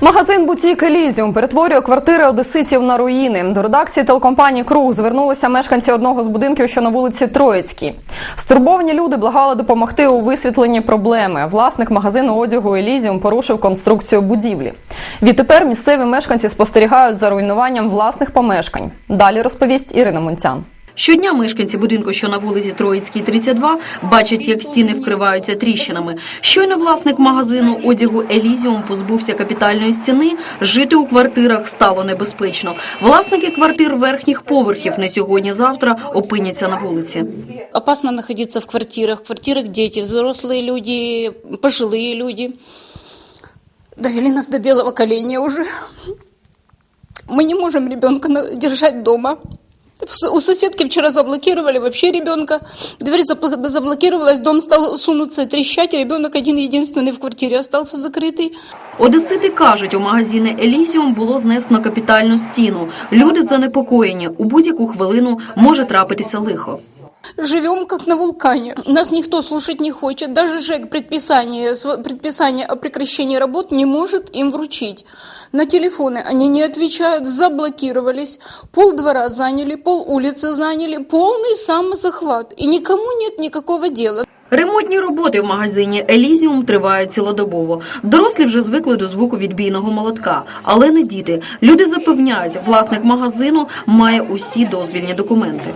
Магазин Бутік Елізіум перетворює квартири одеситів на руїни. До редакції телекомпанії Круг звернулися мешканці одного з будинків, що на вулиці Троїцькій. Стурбовані люди благали допомогти у висвітленні проблеми. Власник магазину одягу Елізіум порушив конструкцію будівлі. Відтепер місцеві мешканці спостерігають за руйнуванням власних помешкань. Далі розповість Ірина Мунцян. Щодня мешканці будинку, що на вулиці Троїцькій, 32, бачать, як стіни вкриваються тріщинами. Щойно власник магазину одягу Елізіум позбувся капітальної стіни, жити у квартирах стало небезпечно. Власники квартир верхніх поверхів не сьогодні-завтра опиняться на вулиці. Опасно находиться в квартирах. В квартирах дети, взрослые люди, пожилые люди. Довели нас до белого коленя уже. Мы не можем ребенка на- держать дома. С- У соседки вчера заблокировали вообще ребенка. Дверь запл- заблокировалась, дом стал сунуться и трещать. Ребенок один единственный в квартире остался закрытый. Одесити кажуть, у магазині Елізіум було знесено капітальну стіну. Люди занепокоєні. У будь-яку хвилину може трапитися лихо. Живем как на вулкане. Нас никто слушать не хочет. Даже ЖЭК предписание, св- предписание о прекращении работ не может им вручить. На телефоны они не отвечают, заблокировались. Пол двора заняли, пол улицы заняли. Полный самозахват. И никому нет никакого дела. Ремонтні роботи в магазині Елізіум тривають цілодобово. Дорослі вже звикли до звуку відбійного молотка, але не діти. Люди запевняють, власник магазину має усі дозвільні документи.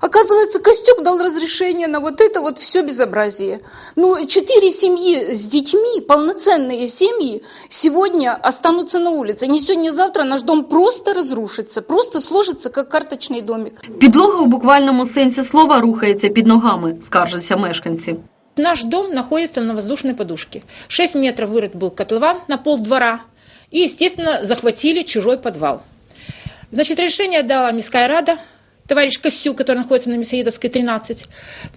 Оказывается, Костюк дал разрешение на вот это вот все безобразие. Ну, четыре семьи с детьми, полноценные семьи, сегодня останутся на улице. Не сегодня, не завтра наш дом просто разрушится, просто сложится, как карточный домик. Підлога у буквальному сенсі слова рухається під ногами, скаржаться мешканці. Наш дом находится на воздушной подушке. 6 метров вырыт был котлован на пол двора. И, естественно, захватили чужой подвал. Значит, решение дала Мирская Рада, товарищ Косю, который находится на Мясоедовской, 13.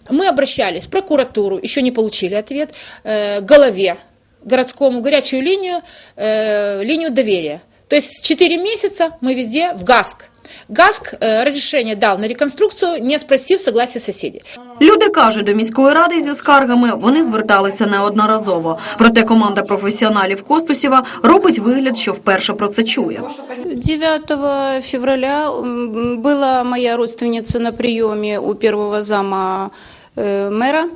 Мы обращались в прокуратуру, еще не получили ответ, э, голове городскому, горячую линию, э, линию доверия. То есть 4 месяца мы везде в ГАСК. ГАСК э, разрешение дал на реконструкцию, не спросив согласия соседей. Люди кажуть, до міської ради зі скаргами вони зверталися неодноразово. Проте команда професіоналів Костусєва робить вигляд, що вперше про це чує. 9 февраля м, была моя родственница на приеме у первого зама э, мэра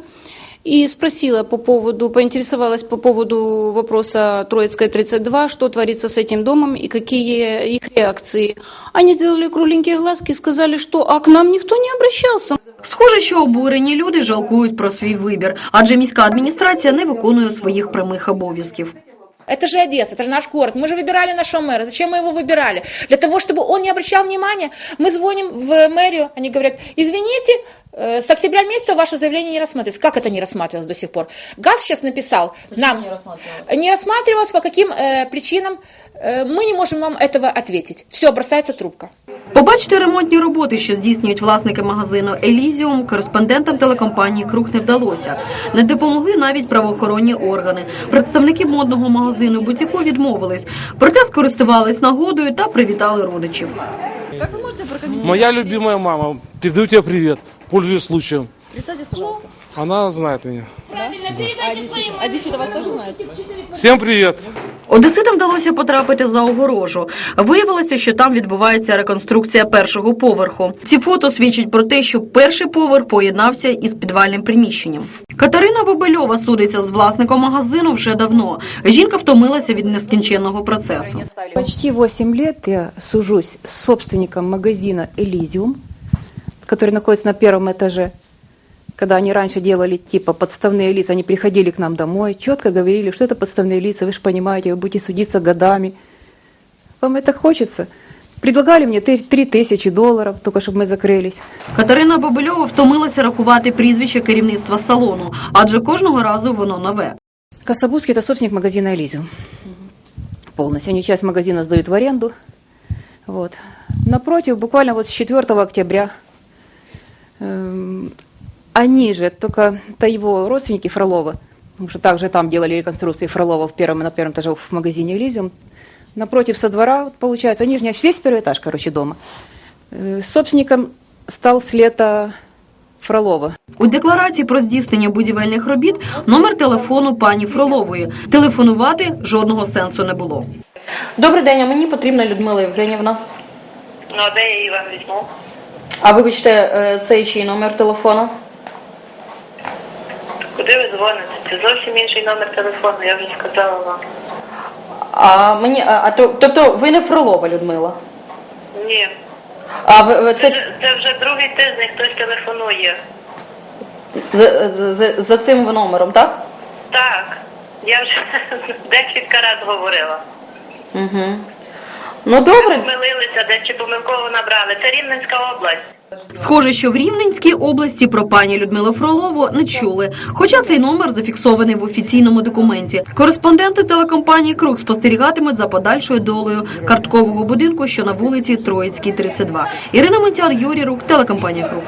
и спросила по поводу, поинтересовалась по поводу вопроса Троицкая 32, что творится с этим домом и какие их реакции. Они сделали кругленькие глазки и сказали, что а к нам никто не обращался. Схоже, що обурені люди жалкують про свій вибір, адже міська адміністрація не виконує своїх прямих обов'язків. Это же Одесса, это же наш город. Мы же выбирали нашего мэра. Зачем мы его выбирали? Для того, чтобы он не обращал внимания. Мы звоним в мэрию, они говорят, извините, э, с октября месяца ваше заявление не рассматривается. Как это не рассматривалось до сих пор? ГАЗ сейчас написал нам... Не рассматривалось? Не рассматривалось, по каким э, причинам э, мы не можем вам этого ответить. Все, бросается трубка. Побачити ремонтні роботи, що здійснюють власники магазину Елізіум, кореспондентам телекомпанії Круг не вдалося. Не допомогли навіть правоохоронні органи. Представники модного магазину Бутіко відмовились, проте скористувались нагодою та привітали родичів. Моя любимая мама. Передаю тебе привет. Пользуясь случаем. Представьтесь, пожалуйста. Она знает меня. А Одессита вас тоже знает? Всем привет. Одеситам вдалося потрапити за огорожу. Виявилося, що там відбувається реконструкція першого поверху. Ці фото свідчать про те, що перший поверх поєднався із підвальним приміщенням. Катерина Бобельова судиться з власником магазину вже давно. Жінка втомилася від нескінченного процесу. Почти 8 лет я сужусь с собственником магазина «Элизиум», который находится на первом этаже. Когда они раньше делали типа подставные лица, они приходили к нам домой, четко говорили, что это подставные лица, вы же понимаете, вы будете судиться годами. Вам это хочется? Предлагали мне 3 тысячи долларов, только чтобы мы закрылись. Катерина Бобельова втомилася рахувати прізвище керівництва салону, адже кожного разу воно нове. Кособудский – это собственник магазина «Элизиум». Полностью. Они часть магазина сдают в аренду. Вот. Напротив, буквально вот с 4 октября, эм, они же, только это его родственники Фролова, потому что также там делали реконструкции Фролова в первом, на первом этаже в магазине «Элизиум», напротив со двора, вот получается, они же не весь первый этаж, короче, дома. Э, Собственником стал с лета Фролова. У декларації про здійснення будівельних робіт номер телефону пані Фролової. Телефонувати жодного сенсу не було. Добрий день, а мені потрібна Людмила Євгенівна. Ну, а де я її вам візьму? А вибачте, е, цей чий номер телефону? Ви дзвоните? Це зовсім інший номер телефону, я вже сказала вам. А мені, а, а то, тобто ви не Фролова Людмила? Ні. А ви, ви Це, це це вже другий тиждень хтось телефонує. за, за, за, цим номером, так? Так. Я вже декілька разів говорила. Угу. Ну добре. Помилилися, де чи помилково набрали. Це Рівненська область. Схоже, що в Рівненській області про пані Людмилу Фролову не чули. Хоча цей номер зафіксований в офіційному документі. Кореспонденти телекомпанії Круг спостерігатимуть за подальшою долею карткового будинку, що на вулиці Троїцькій, 32. Ірина Митяр, Юрій Рук, телекомпанія Круг.